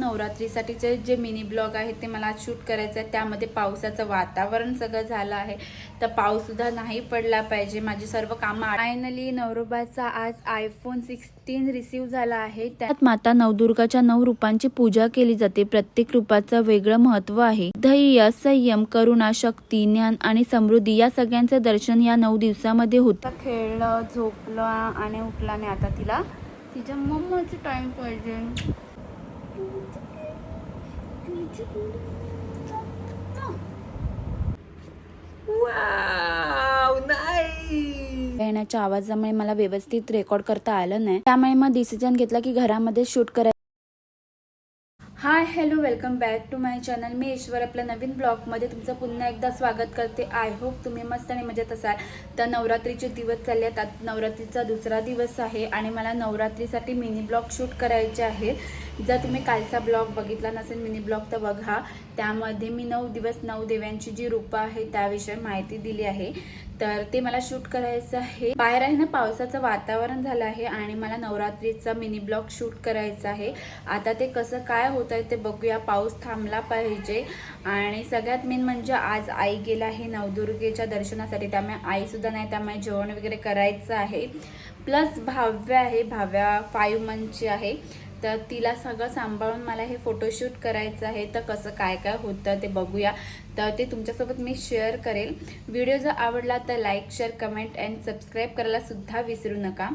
नवरात्रीसाठीचे जे mini blog आहेत ते मला आज शूट करायचं आहे त्यामध्ये पावसाचं वातावरण सगळं झालं आहे. तर पाऊससुद्धा नाही पडला पाहिजे. माझी सर्व कामं फायनली नवरोबाचा आज आयफोन सिक्स्टीन रिसीव्ह झाला आहे. त्यात माता नवदुर्गाच्या नऊ रूपांची पूजा केली जाते. प्रत्येक रूपाचं वेगळं महत्त्व आहे. धैर्य संयम करुणा शक्ती ज्ञान आणि समृद्धी या सगळ्यांचं दर्शन या नऊ दिवसामध्ये होतं. खेळलं झोपलं आणि उठलं आणि आता तिला तिच्या मम्माचं टाइम पाहिजे. येण्याच्या आवाजामुळे मला व्यवस्थित रेकॉर्ड करता आलं नाही. त्यामुळे मग डिसिजन घेतला की घरामध्ये शूट करायचं hi hello welcome back to my channel मी ईश्वर आपल्या नवीन ब्लॉगमध्ये तुमचं पुन्हा एकदा स्वागत करते. आय होप तुम्ही मस्त आणि मजेत असाल. तर नवरात्रीचे दिवस चालले आहेत. नवरात्रीचा दुसरा दिवस आहे आणि मला नवरात्रीसाठी मिनी ब्लॉग शूट करायचे आहे जर तुम्ही कालचा ब्लॉग बघितला नसेल मिनी ब्लॉग तर बघा. त्यामध्ये मी नऊ दिवस नऊ देव्यांची जी रूपं आहे त्याविषयी माहिती दिली आहे. तर ते मला शूट करायचं आहे. बाहेर आहे ना पावसाचं वातावरण झालं आहे आणि मला नवरात्रीचा मिनी ब्लॉग शूट करायचा आहे. आता ते कसं काय होत आहे ते बघूया. पाऊस थांबला पाहिजे. आणि सगळ्यात मेन म्हणजे आज आई गेला आहे नवदुर्गेच्या दर्शनासाठी. त्यामुळे आईसुद्धा नाही त्यामुळे जेवण वगैरे करायचं आहे. प्लस भाव्य आहे भाव्या फाईव्ह मंथची आहे. तर तिला सगळं सांभाळून मला हे फोटोशूट करायचं आहे. तर कसं काय काय होतं ते बघूया. तर ते तुमच्यासोबत मी शेअर करेल. व्हिडिओ जर आवडला तर like share comment and subscribe करायला सुद्धा विसरू नका.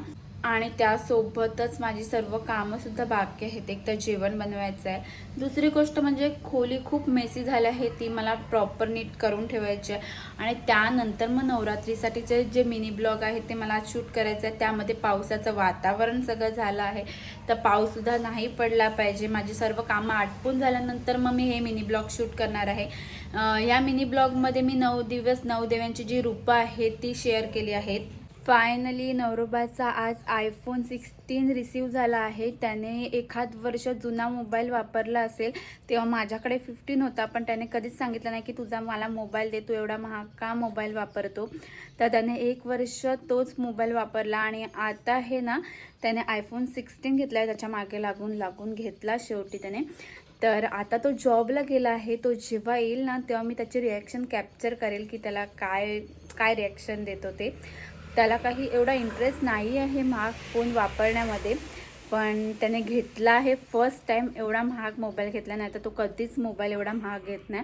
आणि त्यासोबतच माझी सर्व कामंसुद्धा बाकी आहेत. एक तर जेवण बनवायचं आहे. दुसरी गोष्ट म्हणजे खोली खूप मेसी झाली आहे. ती मला प्रॉपर नीट करून ठेवायची आहे. आणि त्यानंतर मग नवरात्रीसाठीचे जे मिनी ब्लॉग आहेत ते मला शूट करायचं आहे त्यामध्ये पावसाचं वातावरण सगळं झालं आहे. तर पाऊससुद्धा नाही पडला पाहिजे. माझी सर्व कामं आटपून झाल्यानंतर मग मी हे मिनी ब्लॉग शूट करणार आहे. ह्या या मिनी ब्लॉगमध्ये मी नऊ दिवस नऊ देव्यांची जी रूपं आहेत ती शेअर केली आहेत. फायनली नवरोबाचा आज आयफोन सिक्स्टीन रिसीव झाला आहे. त्याने एखाद वर्ष जुना मोबाईल वापरला असेल तेव्हा माझ्याकडे फिफ्टीन होता पण त्याने कधीच सांगितलं नाही की तुझा मला मोबाईल दे तू एवढा महाग का मोबाईल वापरतो. तर त्याने एक वर्ष तोच मोबाईल वापरला आणि आता हे ना त्याने आयफोन सिक्स्टीन घेतला आहे त्याच्यामागे लागून लागून घेतला शेवटी त्याने. तर आता तो जॉबला गेला आहे. तो जेव्हा येईल ना तेव्हा मी त्याची रिॲक्शन कॅप्चर करेल की त्याला काय काय रिॲक्शन देतो ते. त्याला काही एवढा इंटरेस्ट नाही आहे महाग फोन वापरण्यामध्ये. पण त्याने घेतला आहे फर्स्ट टाईम एवढा महाग मोबाईल घेतला नाही तर तो कधीच मोबाईल एवढा महाग घेत नाही.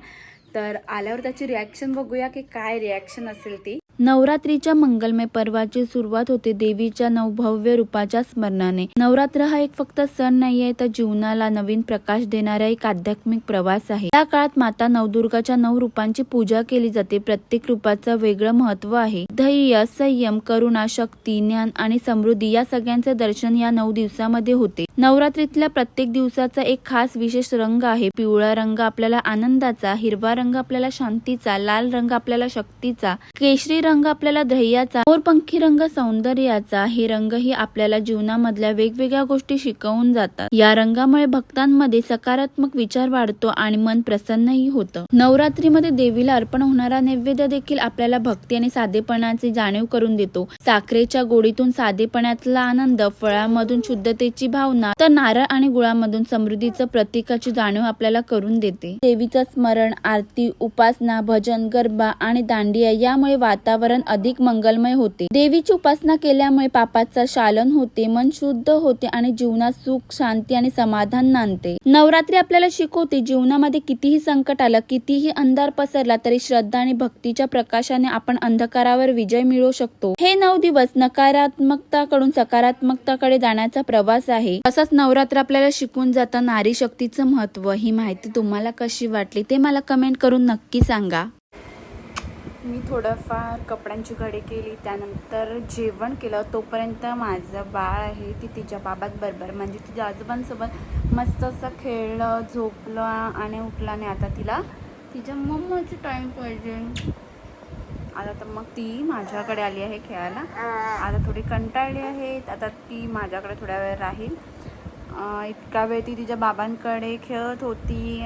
तर आल्यावर त्याची रिॲक्शन बघूया की काय रिॲक्शन असेल ती. नवरात्रीच्या मंगलमय पर्वाची सुरुवात होते देवीच्या नवभव्य रूपाच्या स्मरणाने. नवरात्र हा एक फक्त सण नाहीये तर जीवनाला नवीन प्रकाश देणारा एक आध्यात्मिक प्रवास आहे. त्या काळात माता नवदुर्गाच्या नऊ रूपांची पूजा केली जाते. प्रत्येक रूपाचं वेगळं महत्त्व आहे. धैर्य संयम करुणा शक्ती ज्ञान आणि समृद्धी या सगळ्यांचं दर्शन या नऊ दिवसामध्ये होते. नवरात्रीतल्या प्रत्येक दिवसाचा एक खास विशेष रंग आहे. पिवळा रंग आपल्याला आनंदाचा हिरवा रंग आपल्याला शांतीचा लाल रंग आपल्याला शक्तीचा केशरी रंग आपल्याला धैर्याचा मोरपंखी रंग सौंदर्याचा हे रंग ही आपल्याला जीवनामधल्या वेगवेगळ्या गोष्टी शिकवून जातात. या रंगामुळे भक्तांमध्ये सकारात्मक विचार वाढतो आणि मन प्रसन्नही होतं. नवरात्रीमध्ये देवीला अर्पण होणारा नैवेद्य देखील आपल्याला भक्ती आणि साधेपणाची जाणीव करून देतो. साखरेच्या गोडीतून साधेपणातला आनंद फळामधून शुद्धतेची भावना तर नारळ आणि गुळामधून समृद्धीचं प्रतीकाची जाणीव आपल्याला करून देते. देवीचं स्मरण आरती उपासना भजन गरबा आणि दांडिया यामुळे वातावरण वातावरण अधिक मंगलमय होते. देवीची उपासना केल्यामुळे पापाचा शालन होते मन शुद्ध होते आणि जीवनात सुख शांती आणि समाधान नांदते. नवरात्री आपल्याला शिकवते जीवनामध्ये कितीही संकट आलं कितीही अंधार पसरला तरी श्रद्धा आणि भक्तीच्या प्रकाशाने आपण अंधकारावर विजय मिळवू शकतो. हे नऊ दिवस नकारात्मकता कडून सकारात्मकताकडे जाण्याचा प्रवास आहे. तसंच नवरात्र आपल्याला शिकून जातं नारी शक्तीचं महत्त्व ही माहिती तुम्हाला कशी वाटली ते मला कमेंट करून नक्की सांगा. मी थोडंफार कपड्यांची घडी केली त्यानंतर जेवण केलं. तोपर्यंत माझं बाळ आहे ती तिच्या बाबात बरोबर. म्हणजे तिच्या आजोबांसोबत मस्त असं खेळलं झोपलं आणि उठलं आणि आता तिला तिच्या मम्माची टाईम पाहिजे. आता तर मग ती माझ्याकडे आली आहे खेळायला. आता थोडी कंटाळली आहे आता ती माझ्याकडे थोड्या वेळ राहील. इतका वेळ ती तिच्या बाबांकडे खेळत होती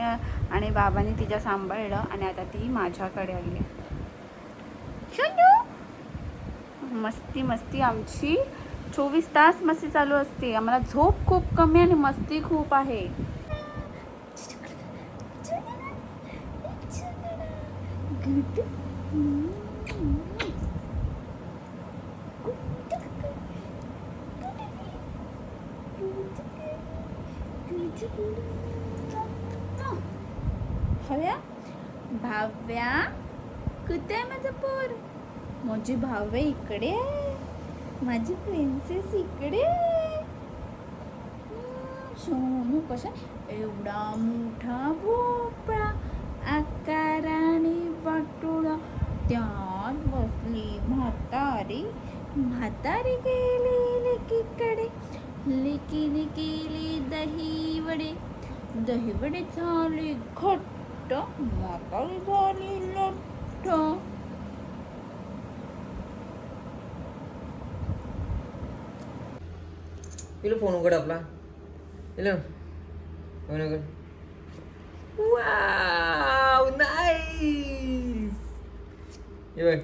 आणि बाबांनी तिच्या सांभाळलं आणि आता ती माझ्याकडे आली आहे. मस्ती मस्ती. आमची चोवीस तास मस्ती चालू असते. आम्हाला झोप खूप कमी आणि मस्ती खूप आहे. भाव्या? कुठे माझं पोर? माझी भावे इकडे. माझी प्रिन्सेस इकडे. सोनू कसा? एवढा मोठा भोपळा आकाराने वाटोळा. त्यात बसली म्हातारी. म्हातारी गेली लेकीकडे. लेकीने केली दही वडे दही वडे झाले घट्ट. म्हातारी झाली लठ्ठ. इलो फोन उघड आपला. इलो. फोन उघड वाव नाईस ये बघ.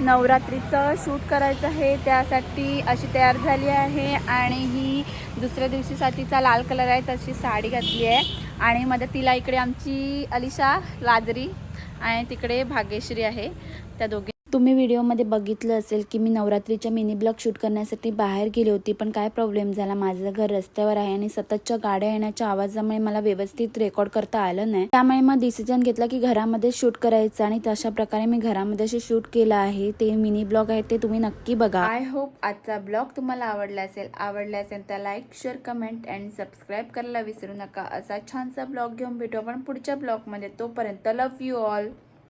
नवरात्रीचं शूट करायचं आहे त्यासाठी अशी तयार झाली आहे आणि ही दुसऱ्या दिवशीसाठीचा लाल कलर आहे तशी साडी घातली आहे. आणि मध्ये तिला इकडे आमची अलिशा लाजरी आणि तिकडे भाग्यश्री आहे. त्या दोघी तुम्ही व्हिडिओमध्ये बघितलं असेल की मी नवरात्रीच्या मिनी ब्लॉग शूट करण्यासाठी बाहेर गेली होती पण काय प्रॉब्लेम झाला? माझं घर रस्त्यावर आहे आणि सततच्या गाड्या येण्याच्या आवाजामुळे मला व्यवस्थित रेकॉर्ड करता आलं नाही. त्यामुळे मग डिसिजन घेतला की घरामध्ये शूट करायचं आणि तशा प्रकारे मी घरामध्ये असे शूट केलं आहे ते मिनी ब्लॉग आहे ते तुम्ही नक्की बघा. आय होप आजचा ब्लॉग तुम्हाला आवडला असेल. आवडला असेल तर like share comment and subscribe करायला विसरू नका. असा छानसा ब्लॉग घेऊन भेटू आपण पुढच्या ब्लॉगमध्ये. तोपर्यंत लव्ह यू ऑल